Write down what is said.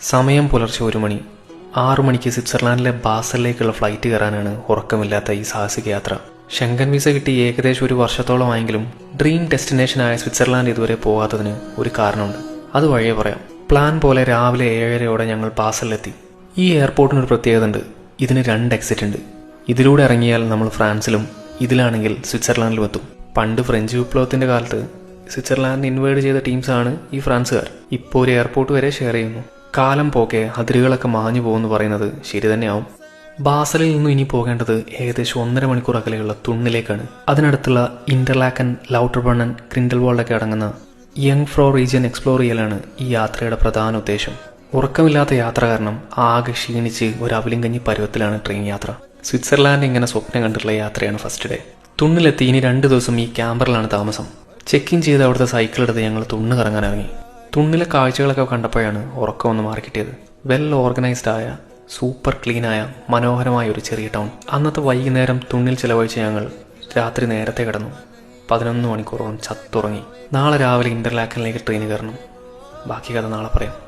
സമയം പുലർച്ചെ ഒരു മണി. ആറു മണിക്ക് സ്വിറ്റ്സർലാൻഡിലെ ബാസലിലേക്കുള്ള ഫ്ലൈറ്റ് കയറാനാണ് ഉറക്കമില്ലാത്ത ഈ സാഹസിക യാത്ര ശങ്കൻ വിസ കിട്ടി ഏകദേശം ഒരു വർഷത്തോളമായെങ്കിലും ഡ്രീം ഡെസ്റ്റിനേഷനായ സ്വിറ്റ്സർലാൻഡ് ഇതുവരെ പോകാത്തതിന് ഒരു കാരണമുണ്ട്. അത് വഴിയെ പറയാം. പ്ലാൻ പോലെ രാവിലെ ഏഴരയോടെ ഞങ്ങൾ ബാസലിലെത്തി. ഈ എയർപോർട്ടിനൊരു പ്രത്യേകത ഉണ്ട്. ഇതിന് രണ്ട് എക്സിറ്റ് ഉണ്ട്. ഇതിലൂടെ ഇറങ്ങിയാൽ നമ്മൾ ഫ്രാൻസിലും ഇതിലാണെങ്കിൽ സ്വിറ്റ്സർലാൻഡിലും എത്തും. പണ്ട് ഫ്രഞ്ച് വിപ്ലവത്തിന്റെ കാലത്ത് സ്വിറ്റ്സർലാൻഡ് ഇൻവേഡ് ചെയ്ത ടീംസാണ് ഈ ഫ്രാൻസുകാർ. ഇപ്പോൾ ഒരു എയർപോർട്ട് വരെ ഷെയർ ചെയ്യുന്നു. കാലം പോകെ അതിരുകളൊക്കെ മാഞ്ഞു പോകുമെന്ന് പറയുന്നത് ശരി തന്നെയാവും. ബാസലിൽ നിന്നും ഇനി പോകേണ്ടത് ഏകദേശം ഒന്നര മണിക്കൂർ അകലെയുള്ള തുണ്ണിലേക്കാണ്. അതിനടുത്തുള്ള ഇന്റർലാക്കൻ ലൗട്ടർബണ്ണൻ ക്രിൻഡൽവാൾഡൊക്കെ അടങ്ങുന്ന യങ് ഫ്രോ റീജിയൻ എക്സ്പ്ലോർ ചെയ്യലാണ് ഈ യാത്രയുടെ പ്രധാന ഉദ്ദേശം. ഉറക്കമില്ലാത്ത യാത്ര കാരണം ആകെ ക്ഷീണിച്ച് ഒരു അവലിങ്കഞ്ഞി പരുവത്തിലാണ് ട്രെയിൻ യാത്ര. സ്വിറ്റ്സർലാൻഡ് ഇങ്ങനെ സ്വപ്നം കണ്ടിട്ടുള്ള യാത്രയാണ് ഫസ്റ്റ് ഡേ. തുണ്ണിലെത്തി ഇനി രണ്ട് ദിവസം ഈ ക്യാമ്പറിലാണ് താമസം. ചെക്ക് ഇൻ ചെയ്ത് അവിടുത്തെ സൈക്കിൾ എടുത്ത് ഞങ്ങൾ തുണ്ണ് കറങ്ങാൻ ഇറങ്ങി. തുണ്ണിലെ കാഴ്ചകളൊക്കെ കണ്ടപ്പോഴാണ് ഉറക്കം ഒന്ന് മാറിക്കിട്ടിയത് വെൽ ഓർഗനൈസ്ഡ് ആയ സൂപ്പർ ക്ലീനായ മനോഹരമായ ഒരു ചെറിയ ടൗൺ അന്നത്തെ വൈകുന്നേരം തുണ്ണിൽ ചിലവഴിച്ച് ഞങ്ങൾ രാത്രി നേരത്തെ കിടന്നു. പതിനൊന്ന് മണിക്കൂറോളം ചത്തുറങ്ങി. നാളെ രാവിലെ ഇന്റർലാക്കനിലേക്ക് ട്രെയിൻ കയറണം. ബാക്കി കഥ നാളെ പറയാം.